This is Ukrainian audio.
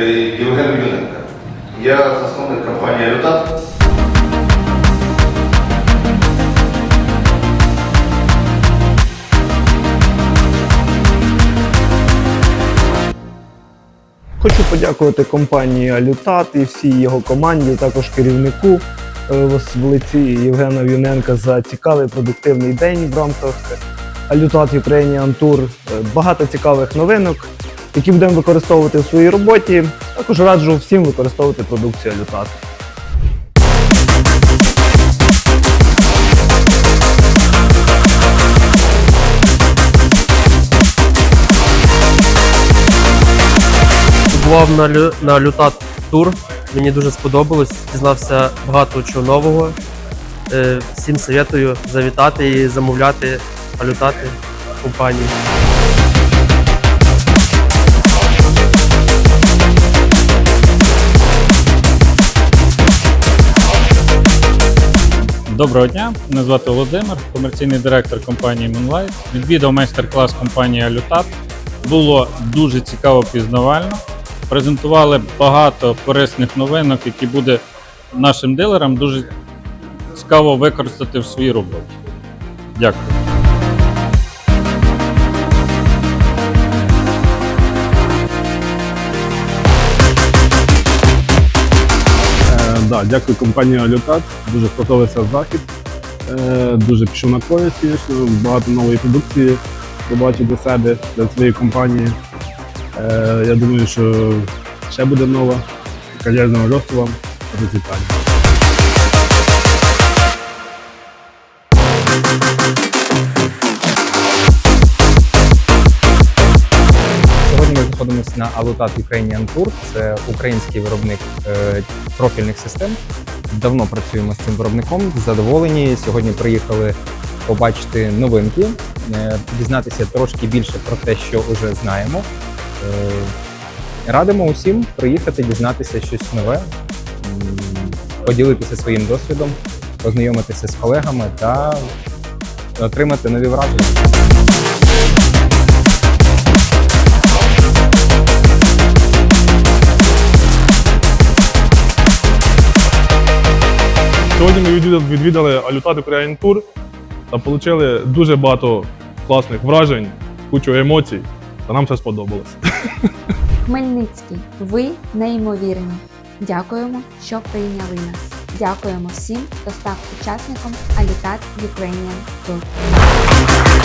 е, Євген Юненко. Я засновник компанії Лютат. Хочу подякувати компанії Алютат і всій його команді, також керівнику е, в лиці Євгена В'юненка за цікавий продуктивний день в рамках Алютат Ukrainian Tour. Е, Багато цікавих новинок, які будемо використовувати в своїй роботі. Також раджу всім використовувати продукцію Алютат. Побував на, на Лютат тур. Мені дуже сподобалось, дізнався багато чого нового. Е, всім советую завітати і замовляти алютати компанії. Доброго дня, мене звати Володимир, комерційний директор компанії Moonlight. Відвідав майстер-клас компанії Alutat. Було дуже цікаво пізнавально. Презентували багато корисних новинок, які буде нашим дилерам дуже цікаво використати в своїй роботі. Дякую. Да, дякую компанії Алютат. Дуже сподобався захід. Е, дуже пішов на користь. Багато нової продукції побачив для себе, для своєї компанії. Е, я думаю, що ще буде нова. Кар'єрного росту вам процвітання. Знаходимося на Alutat Ukrainian Tour. Це український виробник е, профільних систем. Давно працюємо з цим виробником. Задоволені. Сьогодні приїхали побачити новинки, е, дізнатися трошки більше про те, що вже знаємо. Е, радимо усім приїхати, дізнатися щось нове, поділитися своїм досвідом, познайомитися з колегами та отримати нові враження. Сьогодні ми відвідали, Алютат Ukraine Tour та отримали дуже багато класних вражень, кучу емоцій. Та нам все сподобалось. Хмельницький, ви неймовірні. Дякуємо, що прийняли нас. Дякуємо всім, хто став учасником Алютат Ukrainian Tour.